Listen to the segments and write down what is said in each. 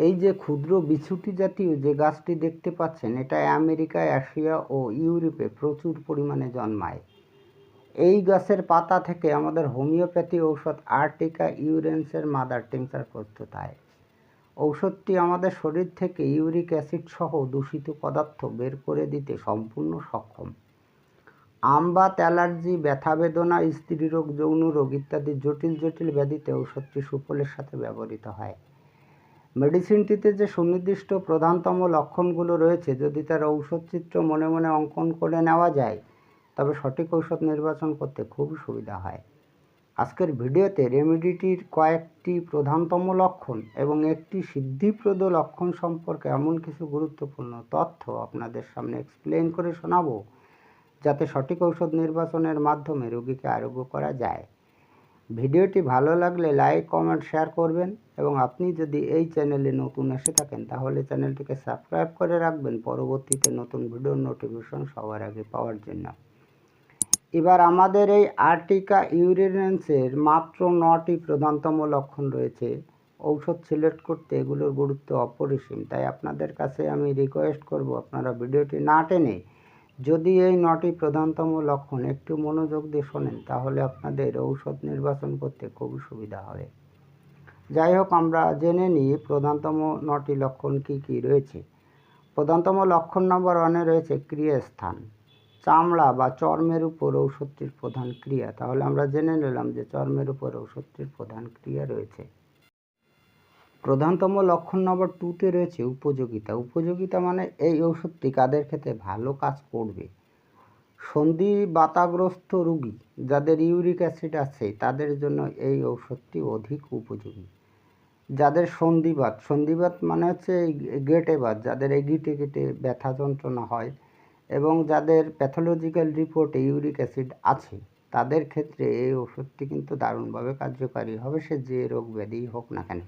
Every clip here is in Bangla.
এই যে ক্ষুদ্র বিছুটি জাতীয় যে গাছটি দেখতে পাচ্ছেন, এটা আমেরিকা, এশিয়া ও ইউরোপে প্রচুর পরিমাণে জন্মায়। এই গাছের পাতা থেকে আমাদের হোমিওপ্যাথি ঔষধ, আর্টিকা, ইউরেন্সের মাদার টিংচার প্রস্তুত হয়। ঔষধটি আমাদের শরীর থেকে ইউরিক অ্যাসিড সহ দূষিত পদার্থ বের করে দিতে সম্পূর্ণ সক্ষম। আম আমবাত অ্যালার্জি, ব্যথা বেদনা, স্ত্রীরোগ যৌন রোগ ইত্যাদি জটিল জটিল ব্যাধিতে ঔষধটি সুফলের সাথে ব্যবহৃত হয়। মেডিসিনটিতে যে সুনির্দিষ্ট প্রধানতম লক্ষণগুলো রয়েছে, যদি তার ঔষধ চিত্র মনে মনে অঙ্কন করে নেওয়া যায়, তবে সঠিক ঔষধ নির্বাচন করতে খুবই সুবিধা হয়। আজকের ভিডিওতে রেমেডিটির কয়েকটি প্রধানতম লক্ষণ এবং একটি সিদ্ধিপ্রদ লক্ষণ সম্পর্কে এমন কিছু গুরুত্বপূর্ণ তথ্য আপনাদের সামনে এক্সপ্লেন করে শোনাবো, যাতে সঠিক ঔষধ নির্বাচনের মাধ্যমে রোগীকে আরোগ্য করা যায়। ভিডিওটি ভালো লাগলে লাইক, কমেন্ট, শেয়ার করবেন এবং আপনি যদি এই চ্যানেলে নতুন এসে থাকেন তাহলে চ্যানেলটিকে সাবস্ক্রাইব করে রাখবেন পরবর্তীতে নতুন ভিডিওর নোটিফিকেশন সবার আগে পাওয়ার জন্য। এবার আমাদের এই আর্টিকা ইউরিনেন্সের মাত্র নটি প্রধানতম লক্ষণ রয়েছে। ঔষধ সিলেক্ট করতে এগুলোর গুরুত্ব অপরিসীম। তাই আপনাদের কাছে আমি রিকোয়েস্ট করব আপনারা ভিডিওটি না টেনে যদি এই নটি প্রধানতম লক্ষণ একটু মনোযোগ দিয়ে শোনেন, তাহলে আপনাদের ঔষধ নির্বাচন করতে খুবই সুবিধা হবে। যাই হোক, আমরা জেনে নিই প্রধানতম নটি লক্ষণ কি কি রয়েছে। প্রধানতম লক্ষণ নম্বর ওয়ানে রয়েছে ক্রিয়াস্থান। চামড়া বা চর্মের উপর ঔষধটির প্রধান ক্রিয়া। তাহলে আমরা জেনে নিলাম যে চর্মের উপর ঔষধটির প্রধান ক্রিয়া রয়েছে। প্রধানতম লক্ষণ নম্বর টুতে রয়েছে উপযোগিতা। উপযোগিতা মানে এই ওষুধটি কাদের ক্ষেত্রে ভালো কাজ করবে? সন্ধি বাতাগ্রস্ত রুগী যাদের ইউরিক অ্যাসিড আছে, তাদের জন্য এই ঔষধটি অধিক উপযোগী। যাদের সন্ধিবাত সন্ধিবাত মানে হচ্ছে গেটে বাত, যাদের এই গিটে ব্যথা যন্ত্রণা হয় এবং যাদের প্যাথোলজিক্যাল রিপোর্টে ইউরিক অ্যাসিড আছে, তাদের ক্ষেত্রে এই ওষুধটি কিন্তু দারুণভাবে কার্যকারী হবে, সে যে রোগ ব্যাধি হোক না কেন।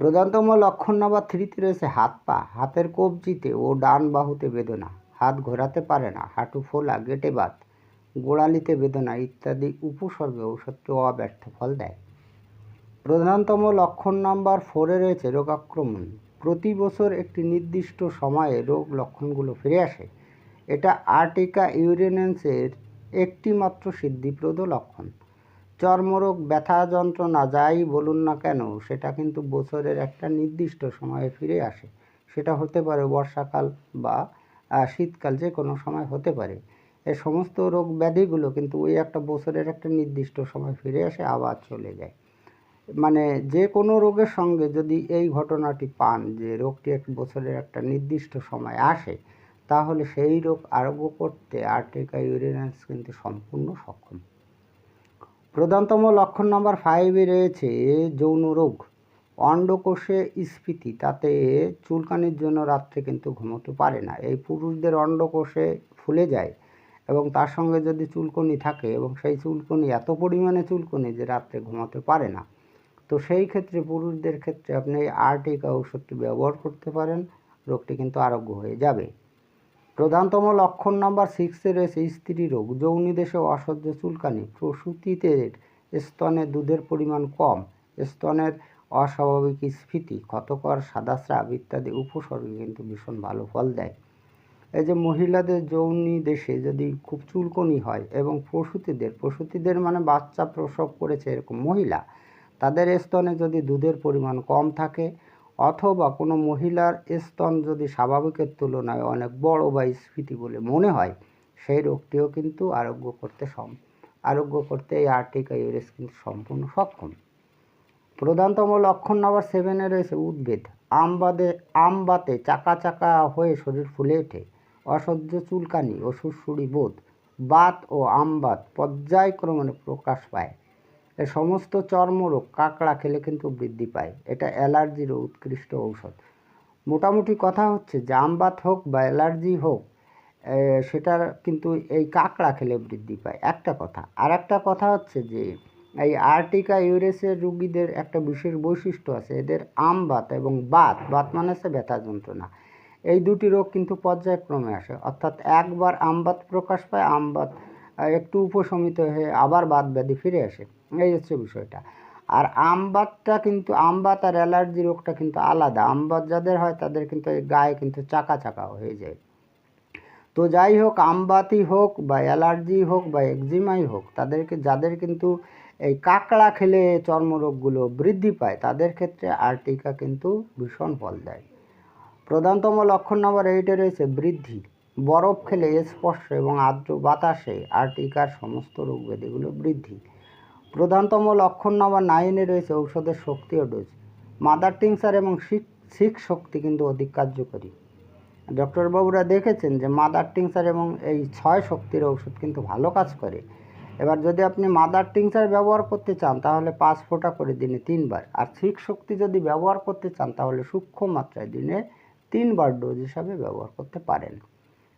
প্রধানতম লক্ষণ নাম্বার থ্রিতে রয়েছে হাত পা। হাতের কবজিতে ও ডান বাহুতে বেদনা। হাত ঘোরাতে পারে না। হাঁটু ফোলা, গেটে বাত, গোড়ালিতে বেদনা ইত্যাদি উপসর্গে ঔষধটি অব্যর্থ ফল দেয়। প্রধানতম লক্ষণ নাম্বার ফোরে রয়েছে রোগাক্রমণ। প্রতি বছর একটি নির্দিষ্ট সময়ে রোগ লক্ষণগুলো ফিরে আসে। এটা আর্টিকা ইউরেনেন্সের একটি মাত্র সিদ্ধিপ্রদ লক্ষণ। চর্মরোগ, ব্যথা যন্ত্রণা যাই বলুন না কেন, সেটা কিন্তু বছরের একটা নির্দিষ্ট সময়ে ফিরে আসে। সেটা হতে পারে বর্ষাকাল বা শীতকাল যে কোনো সময় হতে পারে। এই সমস্ত রোগ ব্যাধিগুলো কিন্তু ওই একটা বছরের একটা নির্দিষ্ট সময় ফিরে আসে আবার চলে যায়। মানে যে কোনো রোগের সঙ্গে যদি এই ঘটনাটি পান যে রোগটি এক বছরের একটা নির্দিষ্ট সময় আসে, তাহলে সেই রোগ আরোগ্য করতে আর্টিকা ইউরিনান্স কিন্তু সম্পূর্ণ সক্ষম। প্রধানতম লক্ষণ নম্বর ফাইভে রয়েছে যৌন রোগ। অন্ডকোষে স্ফীতি, তাতে চুলকানির জন্য রাত্রে কিন্তু ঘুমোতে পারে না। এই পুরুষদের অন্ডকোষে ফুলে যায় এবং তার সঙ্গে যদি চুলকনি থাকে এবং সেই চুলকনি এত পরিমাণে চুলকনি যে রাত্রে ঘুমাতে পারে না। তো সেই ক্ষেত্রে পুরুষদের ক্ষেত্রে আপনি আর্টিকা ঔষধটি ব্যবহার করতে পারেন, রোগটি কিন্তু আরোগ্য হয়ে যাবে। প্রধানতম লক্ষণ নাম্বার সিক্সে রয়েছে স্ত্রী রোগ যৌনিদেশে অসহ্য চুলকানি, প্রসূতিতে স্তনে দুধের পরিমাণ কম, স্তনের অস্বাভাবিক স্ফীতি ক্ষতকর সাদাস্রাব ইত্যাদি উপসর্গে কিন্তু ভীষণ ভালো ফল দেয়। এই যে মহিলাদের যৌনি দেশে যদি খুব চুলকনি হয় এবং প্রসূতিদের প্রসূতিদের মানে বাচ্চা প্রসব করেছে এরকম মহিলা, তাদের স্তনে যদি দুধের পরিমাণ কম থাকে অথবা কোনো মহিলার স্তন যদি স্বাভাবিকের তুলনায় অনেক বড় বা স্ফীতি বলে মনে হয়, সেই রোগটিও কিন্তু আরোগ্য করতে সম আরোগ্য করতে এই আর্টিকা ইউরেস কিন্তু সম্পূর্ণ সক্ষম। প্রধানতম লক্ষণ নাম্বার সেভেনে রয়েছে উদ্ভিদ আমবাদে আমবাতে চাকা চাকা হয়ে শরীর ফুলে ওঠে, অসহ্য চুলকানি ও সুরসুরি বোধ। বাত ও আমবাত পর্যায়ক্রমে প্রকাশ পায়। সমস্ত চর্মরোগ কাঁকড়া খেলে কিন্তু বৃদ্ধি পায়। এটা অ্যালার্জির উৎকৃষ্ট ঔষধ। মোটামুটি কথা হচ্ছে জামবাত হোক বা অ্যালার্জি হোক সেটার কিন্তু এই কাঁকড়া খেলে বৃদ্ধি পায়। একটা কথা। আর একটা কথা হচ্ছে যে, এই আর্টিকা ইউরেসের রুগীদের একটা বিশেষ বৈশিষ্ট্য আছে। এদের আমবাত এবং বাত বাত মানে হচ্ছে ব্যথা যন্ত্রণা। এই দুটি রোগ কিন্তু পর্যায়ক্রমে আসে। অর্থাৎ একবার আমবাত প্রকাশ পায় আমবাত একটু উপশমিত হয়ে আবার বাত ব্যাধি ফিরে আসে। এই হচ্ছে বিষয়টা। আর আমবাতটা কিন্তু আমবাত আর অ্যালার্জি রোগটা কিন্তু আলাদা। আমবাত যাদের হয় তাদের কিন্তু এই গায়ে কিন্তু চাকা চাকা হয়ে যায়। তো যাই হোক আমবাতি হোক বা অ্যালার্জি হোক বা একজিমাই হোক, তাদেরকে, যাদের কিন্তু এই কাঁকড়া খেলে চর্মরোগগুলো বৃদ্ধি পায়, তাদের ক্ষেত্রে আর্টিকা কিন্তু ভীষণ ফল দেয়। প্রধানতম লক্ষণ নম্বর এইটে রয়েছে বৃদ্ধি। বরফ খেলে স্পর্শ এবং আর্দ্র বাতাসে আর্টিকার সমস্ত রোগ ব্যাধিগুলো বৃদ্ধি। প্রধানতম লক্ষণ নম্বর নাইনে রয়েছে ঔষধের শক্তি ও ডোজ মাদার টিংসার এবং শিখ শিক শক্তি কিন্তু অধিক কার্যকরী। ডক্টরবাবুরা দেখেছেন যে মাদার টিংসার এবং এই ছয় শক্তির ঔষধ কিন্তু ভালো কাজ করে। এবার যদি আপনি মাদার টিংসার ব্যবহার করতে চান, তাহলে পাঁচ ফোঁটা করে দিনে তিনবার। আর শিক শক্তি যদি ব্যবহার করতে চান, তাহলে সূক্ষ্ম মাত্রায় দিনে তিনবার ডোজ হিসাবে ব্যবহার করতে পারেন।